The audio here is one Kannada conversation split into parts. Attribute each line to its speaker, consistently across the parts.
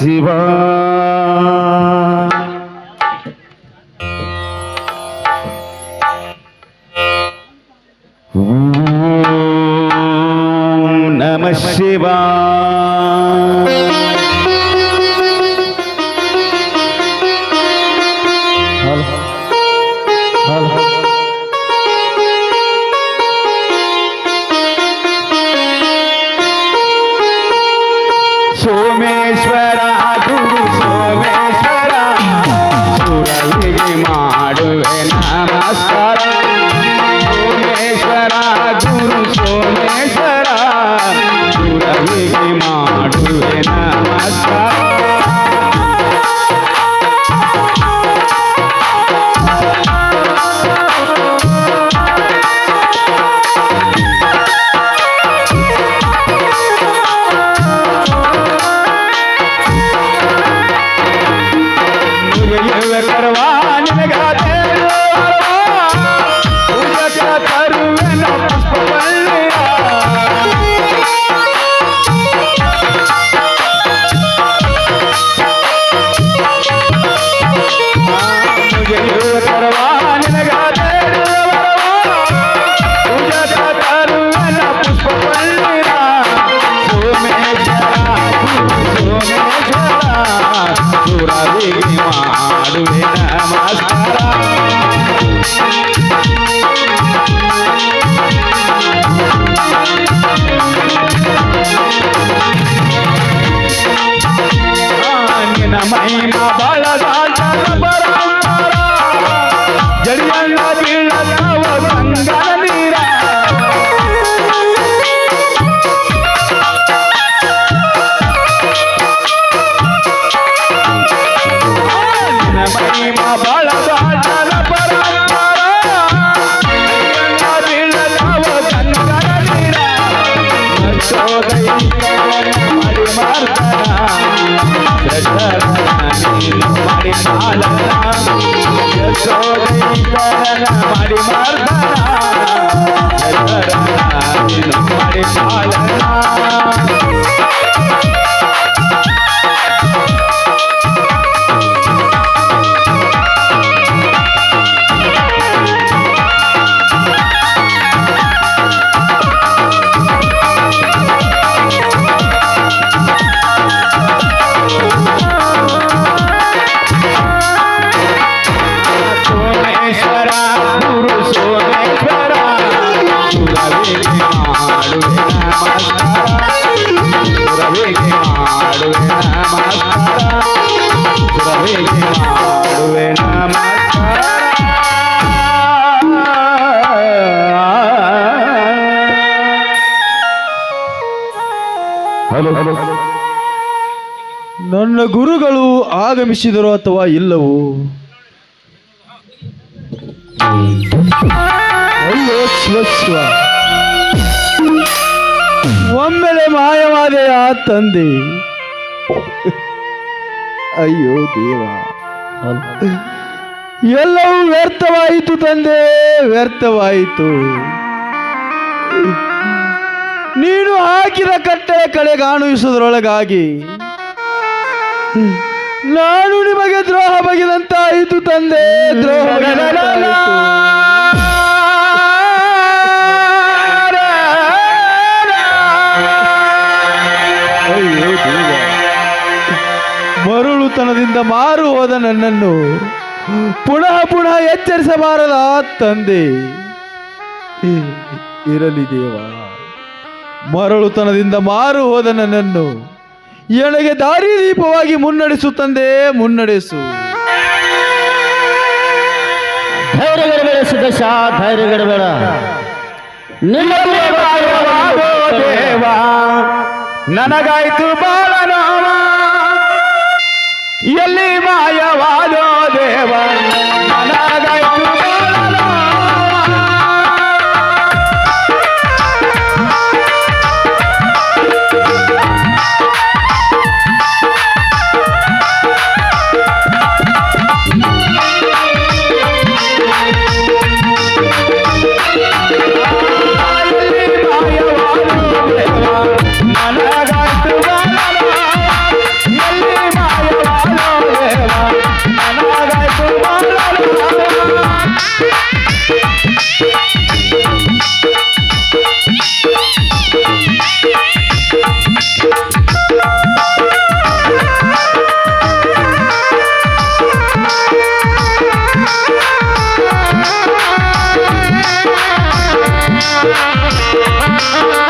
Speaker 1: ಶಿವ ಮಾಡುವೆ ನಮಸ್ಕಾರ ಜಡಿಯಣ್ಣ ಬೀಳದವ ಗಂಗನ ನೀರ ನಿನ್ನ ಮಹಿಮ ಬಳದ ಪರಂಪರ ಜಡಿಯಣ್ಣ ಬೀಳದವ ಗಂಗನ ನೀರ ಯಶೋದೈ ಮಾಡಿ ಮಾರ್ದನ ಮಾಡಿ शोधरी करण मारी मारताना मारी चालना
Speaker 2: ನನ್ನ ಗುರುಗಳು ಆಗಮಿಸಿದರು ಅಥವಾ ಇಲ್ಲವೋ? ಒಮ್ಮೆಲೆ ಮಾಯವಾದೆಯ ತಂದೆ. ಅಯ್ಯೋ ದೇವ. ಎಲ್ಲವೂ ವ್ಯರ್ಥವಾಯಿತು ತಂದೆ, ವ್ಯರ್ಥವಾಯಿತು. ನೀನು ಹಾಕಿದ ಕಟ್ಟೆ ಕಡೆ ಕಾಣಿಸುವುದರೊಳಗಾಗಿ ನಾನು ನಿಮಗೆ ದ್ರೋಹ ಬಗೆದಂತಾಯಿತು ತಂದೆ ದ್ರೋಹ. ಮರುಳುತನದಿಂದ ಮಾರು ಹೋದ ನನ್ನನ್ನು ಪುನಃ ಪುನಃ ಎಚ್ಚರಿಸಬಾರದ ತಂದೆ. ಇರಲಿ ದೇವ. ಮರಳುತನದಿಂದ ಮಾರು ಹೋದ ನನ್ನನ್ನು ಎನಗೆ ದಾರಿ ದೀಪವಾಗಿ ಮುನ್ನಡೆಸು ತಂದೆ ಮುನ್ನಡೆಸು.
Speaker 3: ಧೈರ್ಯಗಡಬೇಡ ಸುದಶ ಧೈರ್ಯಗಡಬೇಡ
Speaker 1: ಬಾಳವಾದೋ ದೇವ. ನನಗಾಯ್ತು ಬಾಳ ರಾಮ ಎಲ್ಲಿ ಮಾಯವಾದೋ ದೇವ. Thank you.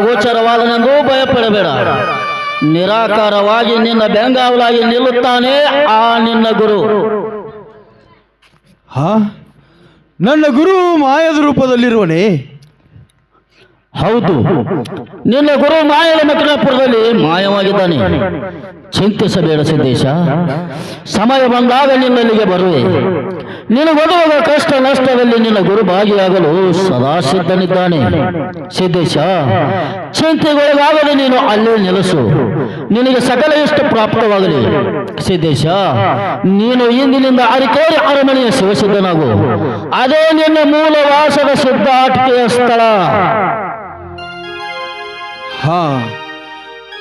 Speaker 1: ನಿನ್ನ
Speaker 4: ನನಗೂ ಅಗೋಚರವಾದನೆಂದೂ ಭಯಪಡಬೇಡ. ನಿರಾಕಾರವಾಗಿ ನಿನ್ನ ಬೆಂಗಾವಲಾಗಿ ನಿಲ್ಲುತ್ತಾನೆ ಆ ನಿನ್ನ ಗುರು.
Speaker 2: ಹಾ? ನನ್ನ ಗುರು ಮಾಯದ ರೂಪದಲ್ಲಿರುವನೇ?
Speaker 4: ಹೌದು. ನಿನ್ನ ಗುರು ಮಾಯದ ಮಕನಾಪುರದಲ್ಲಿ ಮಾಯವಾಗಿದ್ದಾನೆ. ಚಿಂತಿಸಬೇಡ ಸಿದ್ದೇಶ. ಸಮಯ ಬಂದಾಗ ನಿನ್ನಲ್ಲಿಗೆ ಬರುವೆ. ನಿನಗೊದಗುವ ಕಷ್ಟ ನಷ್ಟದಲ್ಲಿ ನಿನ್ನ ಗುರು ಭಾಗಿಯಾಗಲು ಸದಾ ಸಿದ್ಧನಿದ್ದಾನೆ. ಸಿದ್ದೇಶ, ಚಿಂತೆಗೊಳಗಾಗದೆ ನೀನು ಅಲ್ಲೇ ನೆಲೆಸು. ನಿನಗೆ ಸಕಲ ಇಷ್ಟ ಪ್ರಾಪ್ತವಾಗಲಿ. ಸಿದ್ದೇಶ, ನೀನು ಇಂದಿನಿಂದ ಅರಿಕೇರಿ ಅರಮನೆಯ ಶಿವಸಿದ್ಧನಾಗು. ಅದೇ ನಿನ್ನ ಮೂಲವಾಸದ ಸಿದ್ಧಾಟಿಕೆಯ ಸ್ಥಳ.
Speaker 2: ಹಾ.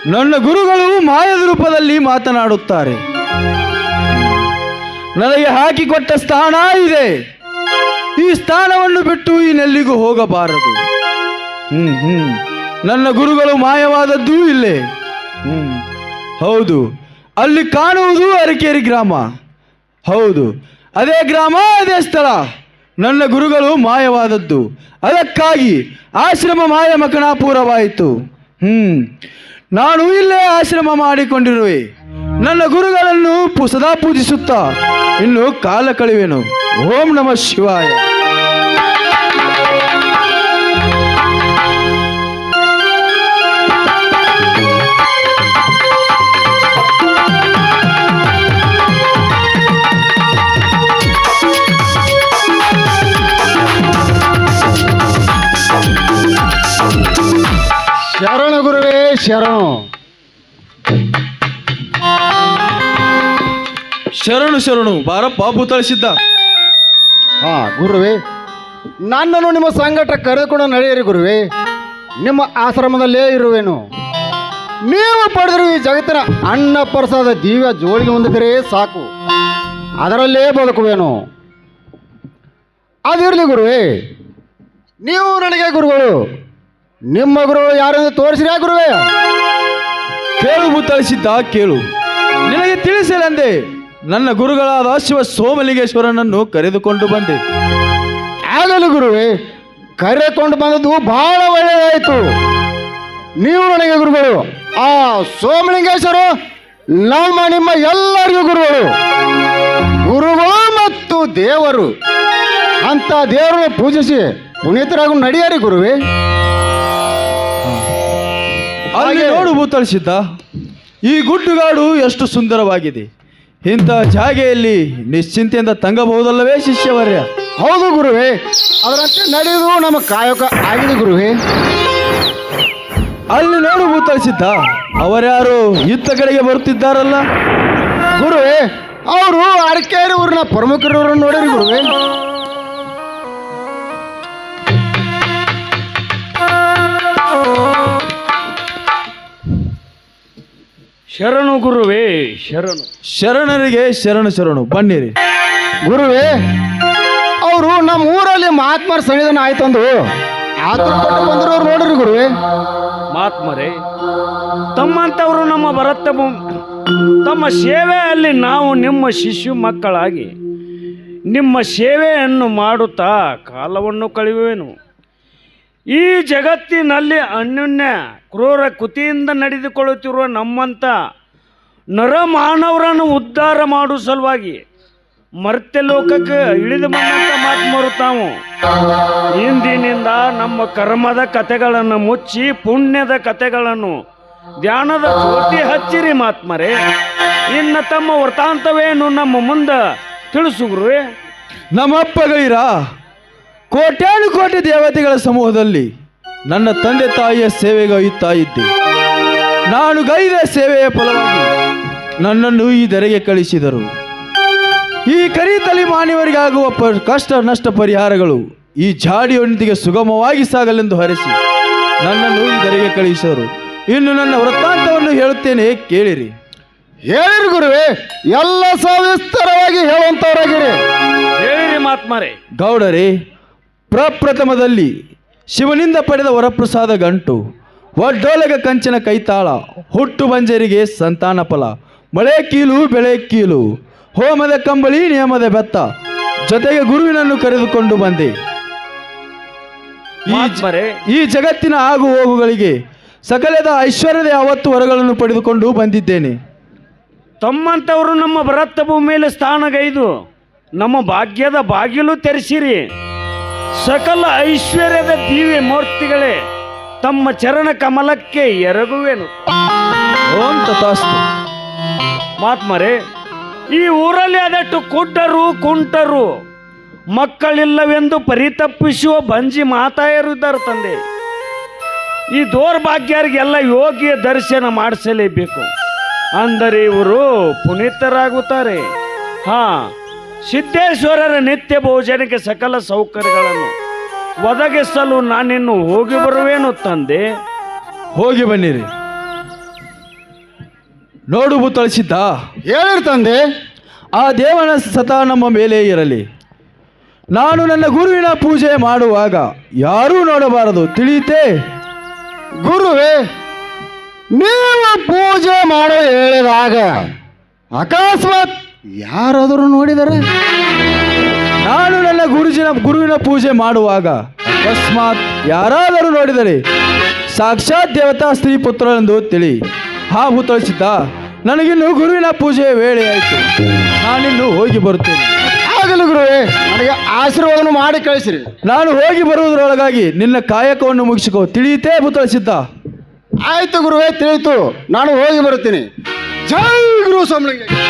Speaker 2: ನನ್ನ ಗುರುಗಳು ಮಾಯದ ರೂಪದಲ್ಲಿ ಮಾತನಾಡುತ್ತಾರೆ. ನನಗೆ ಹಾಕಿಕೊಟ್ಟ ಸ್ಥಾನ ಇದೆ. ಈ ಸ್ಥಾನವನ್ನು ಬಿಟ್ಟು ಇನ್ನೆಲ್ಲಿಗೂ ಹೋಗಬಾರದು. ಹ್ಮ್ ಹ್ಮ್. ನನ್ನ ಗುರುಗಳು ಮಾಯವಾದದ್ದು ಇಲ್ಲೇ. ಹ್ಮ್. ಹೌದು, ಅಲ್ಲಿ ಕಾಣುವುದು ಅರಕೇರಿ ಗ್ರಾಮ. ಹೌದು, ಅದೇ ಗ್ರಾಮ, ಅದೇ ಸ್ಥಳ. ನನ್ನ ಗುರುಗಳು ಮಾಯವಾದದ್ದು. ಅದಕ್ಕಾಗಿ ಆಶ್ರಮ ಮಾಯ ಮಕಣಾಪುರವಾಯಿತು ಹ್ಮ್. ನಾನು ಇಲ್ಲೇ ಆಶ್ರಮ ಮಾಡಿಕೊಂಡಿರುವೆ. ನನ್ನ ಗುರುಗಳನ್ನು ಸದಾ ಪೂಜಿಸುತ್ತಾ ಇನ್ನು ಕಾಲ ಕಳುವೆನು. ಓಂ ನಮಃ ಶಿವಾಯ.
Speaker 5: ಶರಣು. ಶರಣು
Speaker 2: ಶರಣು ಬಾರಪ್ಪ ಭೂತಳಿಸಿದ್ದ
Speaker 5: ಹಾ ಗುರುವೇ ನನ್ನನ್ನು ನಿಮ್ಮ ಸಂಗಟ ಕರೆದುಕೊಂಡು ನಡೆಯಿರಿ ಗುರುವೇ. ನಿಮ್ಮ ಆಶ್ರಮದಲ್ಲೇ ಇರುವೆನು. ನೀವು ಪಡೆದಿರುವ ಈ ಜಗತ್ತಿನ ಅನ್ನ ಪ್ರಸಾದ ದಿವ್ಯ ಜೋಳಿಗೆ ಹೊಂದಿದರೆ ಸಾಕು. ಅದರಲ್ಲೇ ಬದುಕುವೆನು. ಅದಿರಲಿ ಗುರುವೇ ನೀವು ನನಗೆ ಗುರುಗಳು ನಿಮ್ಮ ಗುರು ಯಾರೆಂದು ತೋರಿಸಿರಾ ಗುರುವೇ?
Speaker 2: ಕೇಳು ಮುತ್ತಳಿಸಿದ್ದ ಕೇಳು. ನಿನಗೆ ತಿಳಿಸಲೆಂದೆ ನನ್ನ ಗುರುಗಳಾದ ಶಿವ ಸೋಮಲಿಂಗೇಶ್ವರನನ್ನು ಕರೆದುಕೊಂಡು ಬಂದೆ.
Speaker 5: ಆಗಲು ಗುರುವೇ ಕರೆದುಕೊಂಡು ಬಂದದ್ದು ಬಹಳ ಒಳ್ಳೆಯದಾಯಿತು. ನೀವು ನನಗೆ ಗುರುಗಳು ಆ ಸೋಮಲಿಂಗೇಶ್ವರ ನಮ್ಮ ನಿಮ್ಮ ಎಲ್ಲರಿಗೂ ಗುರುಗಳು. ಗುರುಗಳು ಮತ್ತು ದೇವರು. ಅಂತ ದೇವರನ್ನು ಪೂಜಿಸಿ ಪುನೀತರಾಗೂ ನಡೆಯರಿ ಗುರುವೇ. ಹಾಗೆ-
Speaker 2: ನೋಡು ಭೂತಳಿಸಿದ್ದ ಈ ಗುಡ್ಡುಗಾಡು ಎಷ್ಟು ಸುಂದರವಾಗಿದೆ. ಇಂಥ ಜಾಗೆಯಲ್ಲಿ ನಿಶ್ಚಿಂತೆಯಿಂದ ತಂಗಬಹುದಲ್ಲವೇ ಶಿಷ್ಯವರ್ಯ
Speaker 5: ಹೌದು ಗುರುವೇ. ಅದರಂತೆ ನಡೆಯುವುದು ನಮ್ಮ ಕಾಯಕ ಆಗಿದೆ ಗುರುವೇ.
Speaker 2: ಅಲ್ಲಿ ನೋಡು ಭೂತಳಿಸಿದ್ದ ಅವರ್ಯಾರು ಇತ್ತ ಕಡೆಗೆ ಬರುತ್ತಿದ್ದಾರಲ್ಲ?
Speaker 5: ಗುರುವೇ ಅವರು ಅಡಕೇರಿ ಊರಿನ ಪ್ರಮುಖರವರನ್ನು ನೋಡಿರಿ ಗುರುವೇ.
Speaker 6: ಶರಣು ಗುರುವೇ ಶರಣು.
Speaker 2: ಶರಣರಿಗೆ ಶರಣು ಶರಣು ಬನ್ನಿರಿ.
Speaker 5: ಗುರುವೇ ಅವರು ನಮ್ಮ ಊರಲ್ಲಿ ಮಹಾತ್ಮರ ಸಂವಿಧಾನ ಆಯ್ತಂದು. ಆತರ ಬಂದ್ರು ನೋಡ್ರಿ ಗುರುವೇ.
Speaker 6: ಮಹಾತ್ಮರೇ ತಮ್ಮಂಥವರು ನಮ್ಮ ಭರತ ಭೂಮಿ ತಮ್ಮ ಸೇವೆಯಲ್ಲಿ ನಾವು ನಿಮ್ಮ ಶಿಶು ಮಕ್ಕಳಾಗಿ ನಿಮ್ಮ ಸೇವೆಯನ್ನು ಮಾಡುತ್ತಾ ಕಾಲವನ್ನು ಕಳೆಯುವೆನು. ಈ ಜಗತ್ತಿನಲ್ಲಿ ಅನ್ಯೋನ್ಯ ಕ್ರೂರ ಕೃತಿಯಿಂದ ನಡೆದುಕೊಳ್ಳುತ್ತಿರುವ ನಮ್ಮಂಥ ನರಮಾನವರನ್ನು ಉದ್ಧಾರ ಮಾಡುವ ಸಲುವಾಗಿ ಮರ್ತ್ಯ ಲೋಕಕ್ಕೆ ಇಳಿದು ಬಂದಂಥ ಮಾತು ತಾವು. ಹಿಂದಿನಿಂದ ನಮ್ಮ ಕರ್ಮದ ಕತೆಗಳನ್ನು ಮುಚ್ಚಿ, ಪುಣ್ಯದ ಕತೆಗಳನ್ನು ಧ್ಯಾನದ ಜ್ಯೋತಿ ಹಚ್ಚಿರಿ ಮಾತ್ಮರೇ ಇನ್ನು ತಮ್ಮ ವೃತ್ತಾಂತವೇನು ನಮ್ಮ ಮುಂದೆ ತಿಳಿಸುಗ್ರಿ ನಮ್ಮಪ್ಪ
Speaker 2: ನಮ್ಮಪ್ಪಗಳಿರ ಕೋಟ್ಯಾನು ಕೋಟಿ ದೇವತೆಗಳ ಸಮೂಹದಲ್ಲಿ ನನ್ನ ತಂದೆ ತಾಯಿಯ ಸೇವೆಗೈಯುತ್ತಾ ಇದ್ದೆ ನಾನು ಗೈದ ಸೇವೆಯ ಫಲವಾಗಿ ನನ್ನನ್ನು ಈ ಧರೆಗೆ ಕಳಿಸಿದರು. ಈ ಕರಿ ಮಾನವರಿಗಾಗುವ ಪ ಕಷ್ಟ ನಷ್ಟ ಪರಿಹಾರಗಳು ಈ ಜಾಡಿಯೊಂದಿಗೆ ಸುಗಮವಾಗಿ ಸಾಗಲೆಂದು ಹರಿಸಿ ನನ್ನನ್ನು ಈ ಧರೆಗೆ ಕಳಿಸಿದರು. ಇನ್ನು ನನ್ನ ವೃತ್ತಾಂತವನ್ನು ಹೇಳುತ್ತೇನೆ ಕೇಳಿರಿ.
Speaker 5: ಹೇಳಿರಿ ಗುರುವೇ ಎಲ್ಲ ಸವಿಸ್ತರವಾಗಿ ಹೇಳುವಂತವರಾಗಿರಿ.
Speaker 6: ಹೇಳಿರಿ ಮಾತ್ಮರೇ.
Speaker 2: ಗೌಡರೇ ಪ್ರಪ್ರಥಮದಲ್ಲಿ ಶಿವನಿಂದ ಪಡೆದ ವರಪ್ರಸಾದ ಗಂಟು ಒಡ್ಡೋಲಗ ಕಂಚಿನ ಕೈತಾಳ ಹುಟ್ಟು ಬಂಜರಿಗೆ ಸಂತಾನ ಫಲ ಮಳೆ ಕೀಲು ಬೆಳೆ ಕೀಲು ಹೋಮದ ಕಂಬಳಿ ನಿಯಮದ ಬೆತ್ತ ಜೊತೆಗೆ ಗುರುವಿನನ್ನು ಕರೆದುಕೊಂಡು ಬಂದೆ. ಈ ಜಗತ್ತಿನ ಆಗು ಹೋಗುಗಳಿಗೆ ಸಕಲದ ಐಶ್ವರ್ಯದ ಯಾವತ್ತು ವರಗಳನ್ನು ಪಡೆದುಕೊಂಡು ಬಂದಿದ್ದೇನೆ.
Speaker 6: ತಮ್ಮಂಥವರು ನಮ್ಮ ಭರತ ಭೂಮಿಯಲ್ಲಿ ಸ್ಥಾನಗೈದು ನಮ್ಮ ಭಾಗ್ಯದ ಬಾಗಿಲು ತೆರೆಸಿರಿ. ಸಕಲ ಐಶ್ವರ್ಯದ ದಿವ್ಯ ಮೂರ್ತಿಗಳೇ ತಮ್ಮ ಚರಣ ಕಮಲಕ್ಕೆ ಎರಗುವೆನು.
Speaker 2: ಓಂ ತಥಾಸ್ತು.
Speaker 6: ಮಾತ್ಮರೇ ಈ ಊರಲ್ಲಿ ಅದಟ್ಟು ಕುಡ್ಡರು ಕುಂಟರು ಮಕ್ಕಳಿಲ್ಲವೆಂದು ಪರಿತಪ್ಪಿಸುವ ಬಂಜಿ ಮಾತಾಯರು ಇದ್ದಾರೆ ತಂದೆ. ಈ ದೌರ್ಭಾಗ್ಯರಿಗೆಲ್ಲ ಯೋಗಿಯ ದರ್ಶನ ಮಾಡಿಸಲೇಬೇಕು. ಅಂದರೆ ಇವರು ಪುನೀತರಾಗುತ್ತಾರೆ. ಹಾ ಸಿದ್ದೇಶ್ವರರ ನಿತ್ಯ ಭೋಜನಕ್ಕೆ ಸಕಲ ಸೌಕರ್ಯಗಳನ್ನು ಒದಗಿಸಲು ನಾನಿನ್ನು ಹೋಗಿ ಬರುವೇನು ತಂದೆ.
Speaker 2: ಹೋಗಿ ಬನ್ನಿರಿ. ನೋಡು ಭೂತಳಿಸಿದ್ದ
Speaker 5: ಹೇಳಿರಿ ತಂದೆ.
Speaker 2: ಆ ದೇವನ ಸತಾ ನಮ್ಮ ಮೇಲೆ ಇರಲಿ. ನಾನು ನನ್ನ ಗುರುವಿನ ಪೂಜೆ ಮಾಡುವಾಗ ಯಾರೂ ನೋಡಬಾರದು ತಿಳಿಯುತ್ತೆ?
Speaker 5: ಗುರುವೇ ನೀವು ಪೂಜೆ ಮಾಡೋ ಹೇಳಿದಾಗ ಅಕಸ್ಮಾತ್ ಯಾರಾದರೂ ನೋಡಿದರೆ?
Speaker 2: ನಾನು ನನ್ನ ಗುರುಜಿನ ಗುರುವಿನ ಪೂಜೆ ಮಾಡುವಾಗ ಅಕಸ್ಮಾತ್ ಯಾರಾದರೂ ನೋಡಿದರೆ ಸಾಕ್ಷಾತ್ ದೇವತಾ ಸ್ತ್ರೀ ಪುತ್ರನೆಂದು ತಿಳಿ ಹಾ ಭೂತಳಿಸಿದ್ದ ನನಗಿನ್ನು ಗುರುವಿನ ಪೂಜೆ ವೇಳೆ ಆಯಿತು. ನಾನಿನ್ನು ಹೋಗಿ ಬರುತ್ತೇನೆ.
Speaker 5: ಆಗಲು ಗುರುವೇ ನನಗೆ ಆಶೀರ್ವಾದವನ್ನು ಮಾಡಿ ಕಳಿಸಿರಿ.
Speaker 2: ನಾನು ಹೋಗಿ ಬರುವುದರೊಳಗಾಗಿ ನಿನ್ನ ಕಾಯಕವನ್ನು ಮುಗಿಸಿಕೋ. ತಿಳಿಯುತ್ತೇ ಭೂತಳಿಸಿದ್ದ
Speaker 5: ಆಯಿತು ಗುರುವೇ ತಿಳಿಯಿತು. ನಾನು ಹೋಗಿ ಬರುತ್ತೇನೆ. ಜೈ ಗುರು ಸ್ವಾಮಿಗಳಿಗೆ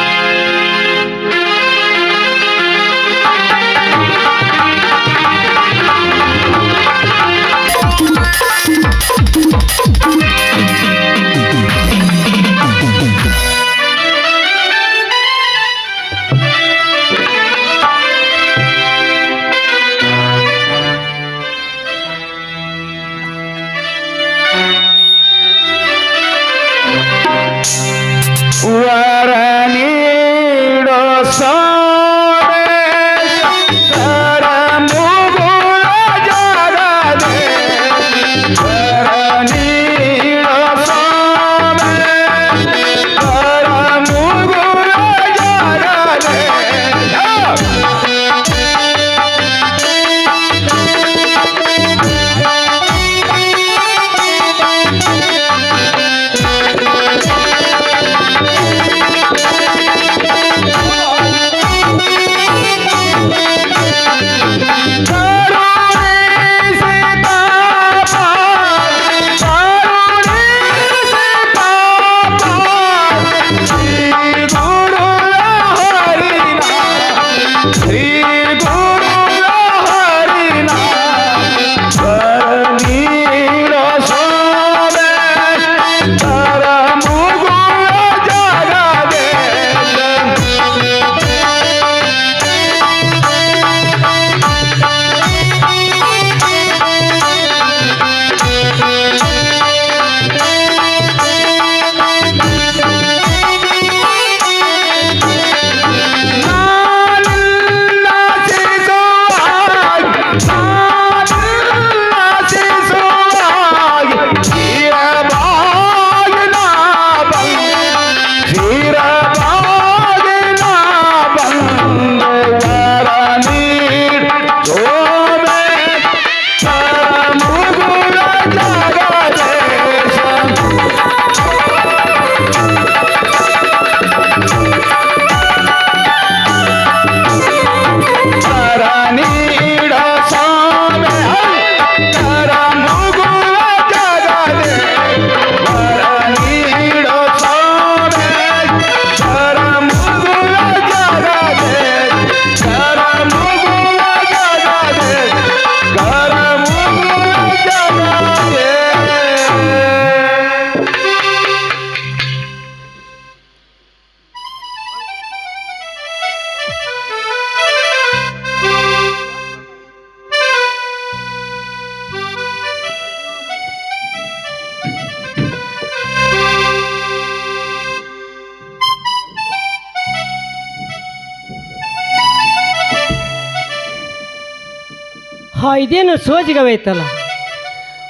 Speaker 7: ಸೋಜಿಗವೈತಲ್ಲ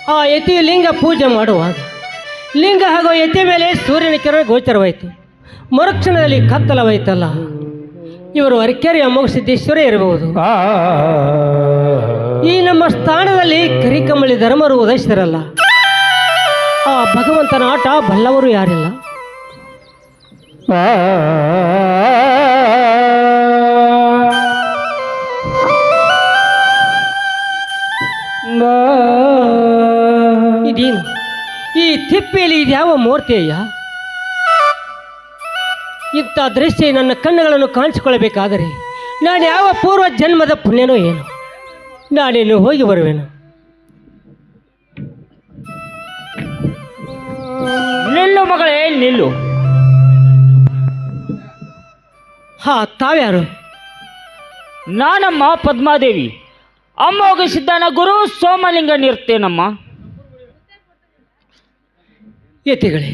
Speaker 7: ಆ ಯತಿ ಲಿಂಗ ಪೂಜೆ ಮಾಡುವಾಗ ಲಿಂಗ ಹಾಗೂ ಯತಿ ಮೇಲೆ ಸೂರ್ಯನ ಕಿರಣ ಗೋಚರವಾಯಿತು ಮರುಕ್ಷಣದಲ್ಲಿ ಕತ್ತಲವಾಯ್ತಲ್ಲ ಇವರು ಅರಕೆರೆಯ ಸಿದ್ದೇಶ್ವರ ಇರಬಹುದು ಈ ನಮ್ಮ ಸ್ಥಾನದಲ್ಲಿ ಕರಿಕಮ್ಮಳಿ ಧರ್ಮರು ಉದಯಿಸಿದರಲ್ಲ ಆ ಭಗವಂತನ ಆಟ ಬಲ್ಲವರು ಯಾರಿಲ್ಲ ಇದೇನು ಈ ತಿಪ್ಪೆಯಲ್ಲಿ ಇದ್ಯಾವ ಮೂರ್ತಿಯಯ್ಯ? ಇಂಥ ದೃಶ್ಯ ನನ್ನ ಕಣ್ಣುಗಳನ್ನು ಕಾಣಿಸಿಕೊಳ್ಳಬೇಕಾದರೆ ನಾನು ಯಾವ ಪೂರ್ವ ಜನ್ಮದ ಪುಣ್ಯನೋ ಏನು? ನಾನೇನು ಹೋಗಿ ಬರುವೆನು.
Speaker 3: ನಿಲ್ಲು ಮಗಳೇ, ನಿಲ್ಲು.
Speaker 7: ಹಾ, ತಾವ್ಯಾರು?
Speaker 3: ನಾನಮ್ಮ ಪದ್ಮಾದೇವಿ. ಅಮ್ಮೋಗ ಸಿದ್ದನ ಗುರು ಸೋಮಲಿಂಗ ನಿರ್ತೇನಮ್ಮ
Speaker 7: ಯತಿಗಳೇ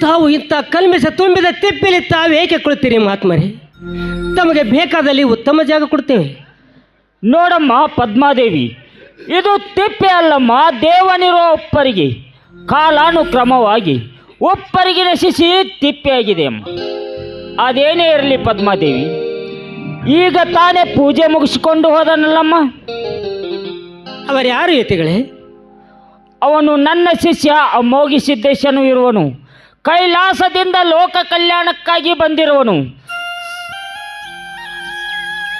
Speaker 7: ತಾವು ಇಂಥ ಕಲ್ಮಿಸ ತುಂಬಿದ ತಿಪ್ಪಿಲಿ ತಾವು ಏಕೆ ಕುಳಿತೀರಿ ಮಹಾತ್ಮರೇ? ತಮಗೆ ಬೇಕಾದಲ್ಲಿ ಉತ್ತಮ ಜಾಗ ಕೊಡ್ತೇವೆ.
Speaker 3: ನೋಡಮ್ಮ ಪದ್ಮಾದೇವಿ ಇದು ತಿಪ್ಪೆ ಅಲ್ಲಮ್ಮ ದೇವನಿರೋ ಒಪ್ಪರಿಗೆ ಕಾಲಾನುಕ್ರಮವಾಗಿ ಒಪ್ಪರಿಗೆ ನಶಿಸಿ ತಿಪ್ಪೆಯಾಗಿದೆ ಅಮ್ಮ ಅದೇನೇ ಇರಲಿ ಪದ್ಮಾದೇವಿ ಈಗ ತಾನೇ ಪೂಜೆ ಮುಗಿಸಿಕೊಂಡು ಹೋದನಲ್ಲಮ್ಮ?
Speaker 7: ಅವರ್ಯಾರು ಯತಿಗಳೇ
Speaker 3: ಅವನು ನನ್ನ ಶಿಷ್ಯ ಅಮೋಗಿ ಸಿದ್ದೇಶನು ಇರುವನು. ಕೈಲಾಸದಿಂದ ಲೋಕ ಕಲ್ಯಾಣಕ್ಕಾಗಿ ಬಂದಿರುವನು.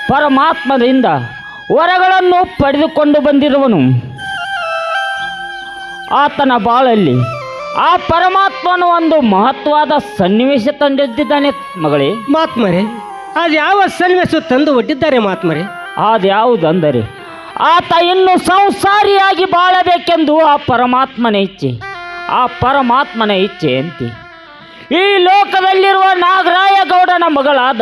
Speaker 3: ಪರಮಾತ್ಮದಿಂದ ವರಗಳನ್ನು ಪಡೆದುಕೊಂಡು ಬಂದಿರುವನು. ಆತನ ಬಾಳಲ್ಲಿ ಆ ಪರಮಾತ್ಮನು ಒಂದು ಮಹತ್ವದ ಸನ್ನಿವೇಶ ತಂದಿದ್ದಾನೆ ಮಗಳೇ.
Speaker 7: ಮಹಾತ್ಮರೇ ಅದು ಯಾವ ಸನ್ನಿವೇಶ ತಂದು ಒಡ್ಡಿದ್ದಾರೆ ಮಹಾತ್ಮರೇ
Speaker 3: ಅದ್ಯಾವುದಂದರೆ ಆತ ಇನ್ನು ಸಂಸಾರಿಯಾಗಿ ಬಾಳಬೇಕೆಂದು ಆ ಪರಮಾತ್ಮನ ಇಚ್ಛೆ. ಆ ಪರಮಾತ್ಮನ ಇಚ್ಛೆ ಅಂತೆ ಈ ಲೋಕದಲ್ಲಿರುವ ನಾಗರಾಯಗೌಡನ ಮಗಳಾದ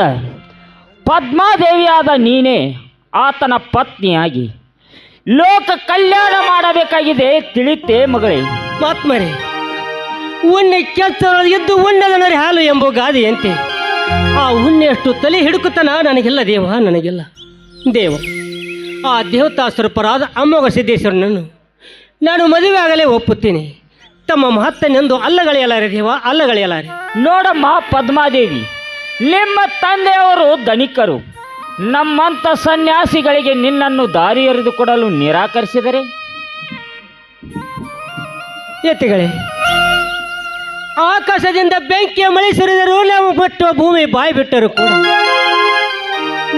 Speaker 3: ಪದ್ಮಾದೇವಿಯಾದ ನೀನೇ ಆತನ ಪತ್ನಿಯಾಗಿ. ಲೋಕ ಕಲ್ಯಾಣ ಮಾಡಬೇಕಾಗಿದೆ ತಿಳಿತೆ ಮಗಳೇ.
Speaker 7: ಮಾತ್ಮರೆ ಉಣ್ಣೆ ಕೆಲಸ ಇದ್ದು ಉಣ್ಣದನರಿ ಹಾಲು ಎಂಬ ಗಾದೆಯಂತೆ ಆ ಉಣ್ಣೆಯಷ್ಟು ತಲೆ ಹಿಡುಕುತ್ತನ ನನಗೆಲ್ಲ ದೇವ ನನಗೆಲ್ಲ. ದೇವ ಆ ದೇವತಾ ಸ್ವರೂಪರಾದ ಅಮ್ಮೋಗ ಸಿದ್ದೇಶ್ವರನನ್ನು ನಾನು ಮದುವೆ ಆಗಲೇ ಒಪ್ಪುತ್ತೇನೆ. ತಮ್ಮ ಮಹತ್ತನೆಂದು ಅಲ್ಲಗಳೆಯಲಾರೆ ದೇವ ಅಲ್ಲಗಳೆಯಲಾರೆ.
Speaker 3: ನೋಡಮ್ಮ ಪದ್ಮಾದೇವಿ ನಿಮ್ಮ ತಂದೆಯವರು ಧನಿಕರು. ನಮ್ಮಂಥ ಸನ್ಯಾಸಿಗಳಿಗೆ ನಿನ್ನನ್ನು ದಾರಿ ಎರೆದು ಕೊಡಲು ನಿರಾಕರಿಸಿದರೆ?
Speaker 7: ಎತ್ತಿಗಳೇ ಆಕಾಶದಿಂದ ಬೆಂಕಿಯ ಮಳೆ ಸುರಿದರೂ ನಾವು ಬಿಟ್ಟು ಭೂಮಿ ಬಾಯಿ ಬಿಟ್ಟರು ಕೂಡ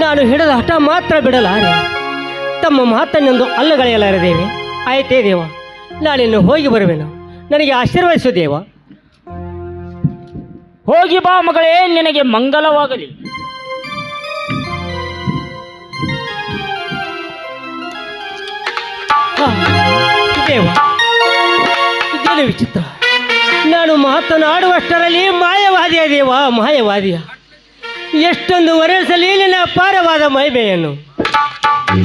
Speaker 7: ನಾನು ಹಿಡಿದ ಹಠ ಮಾತ್ರ ಬಿಡಲಾರೆ. ತಮ್ಮ ಮಾತನ್ನೆಂದು ಅಲ್ಲಗಳೆಯಲಾರ ದೇವಿ ಆಯ್ತೇ ದೇವ ನಾನಿನ್ನು ಹೋಗಿ ಬರುವೆನು. ನನಗೆ ಆಶೀರ್ವದಿಸು ದೇವ.
Speaker 3: ಹೋಗಿ ಬಾ ಮಗಳೇ ನಿನಗೆ ಮಂಗಲವಾಗಲಿ.
Speaker 7: ಹಾ, ದೇವ ಇದೇನು ವಿಚಿತ್ರ. ನಾನು ಮಾತನಾಡುವಷ್ಟರಲ್ಲಿ ಮಾಯವಾದಿಯ ದೇವ ಮಾಯವಾದಿಯ. ಎಷ್ಟೊಂದು ವರಸಲಿ ನಿನ್ನ ಅಪಾರವಾದ ದೇವ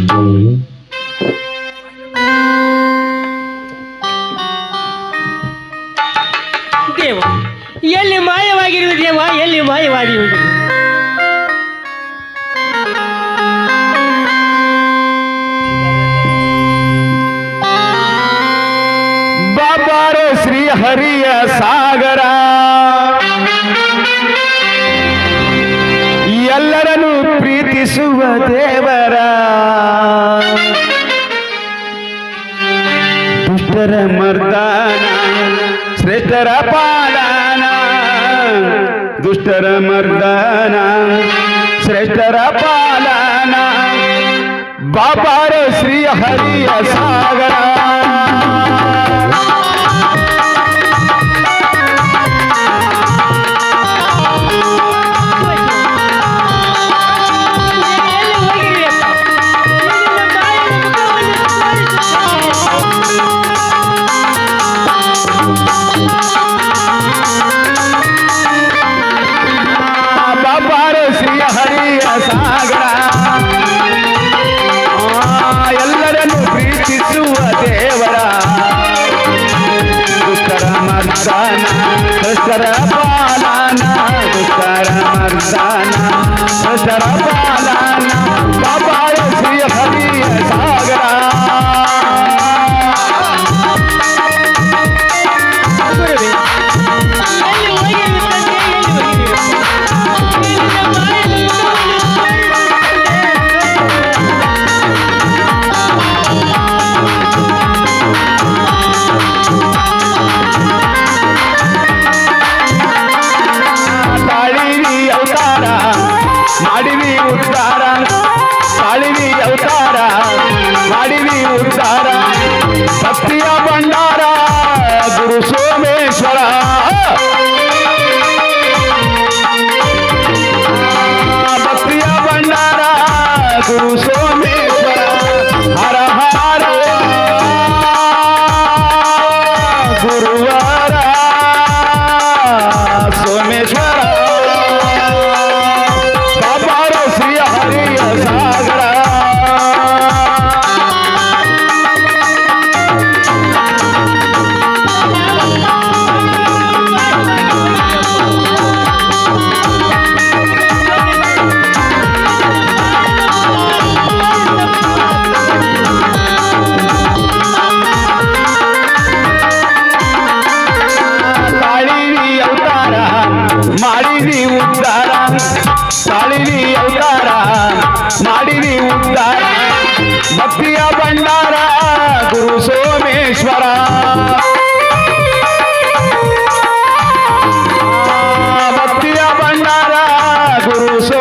Speaker 7: ಎಲ್ಲಿ ಮಾಯವಾಗಿರುವ ದೇವ ಎಲ್ಲಿ ಮಾಯವಾಗಿರುವುದು?
Speaker 1: ಬಾಬಾರೋ ಶ್ರೀ ಹರಿಯ ಸಾಗರ. ಎಲ್ಲರನ್ನು ಪ್ರೀತಿಸುವ ದೇವರ. ಶ್ರೇಷ್ಠರ ಪಾಲನ ದುಷ್ಟರ ಮರ್ದಾನ ಶ್ರೇಷ್ಠರ ಪಾಲನ ಬಾಬಾರೋ ಶ್ರೀ ಹರಿಯ ಸಾಗರ ಗುರು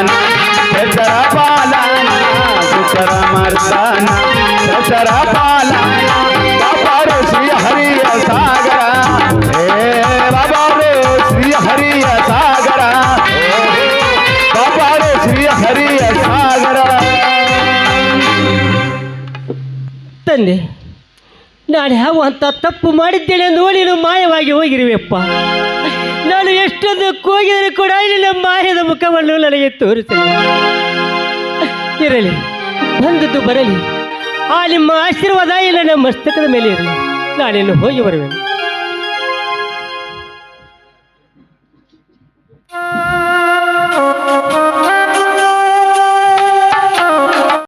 Speaker 1: ಮರ್ತಾನ, ಹೆಸರ ಪಾಲನ, ಉತ್ತರ ಮರ್ತಾನ, ಹೆಸರ ಪಾಲನ ಬಾಬಾರೋ ಶ್ರೀ ಹರಿಯ ಸಾಗರ, ಹೇ ಬಾಬಾರು ಶ್ರೀ ಹರಿಯ ಸಾಗರ ಬಾಬಾರು ಶ್ರೀ ಹರಿಯ ಸಾಗರ.
Speaker 7: ತಂದೆ, ನಾನು ಯಾವ ಅಂತ ತಪ್ಪು ಮಾಡಿದ್ದೇನೆ ನೋಡಿ ಮಾಯವಾಗಿ ಹೋಗಿರುವೆಪ್ಪ. ನಾನು ಎಷ್ಟೊಂದು ಕೂಗಿದರೂ ಕೂಡ ನಿನ್ನ ಮಾಯದ ಮುಖವನ್ನು ನನಗೆ ತೋರಿಸಲಿ. ಇರಲಿ, ಬಂದದ್ದು ಬರಲಿ. ಆ ನಿಮ್ಮ ಆಶೀರ್ವಾದ ಇಲ್ಲ ನಮ್ಮ ಮಸ್ತಕದ ಮೇಲೆ ಇರಲಿ. ನಾನಿನ್ನು ಹೋಗಿ ಬರುವೆನು.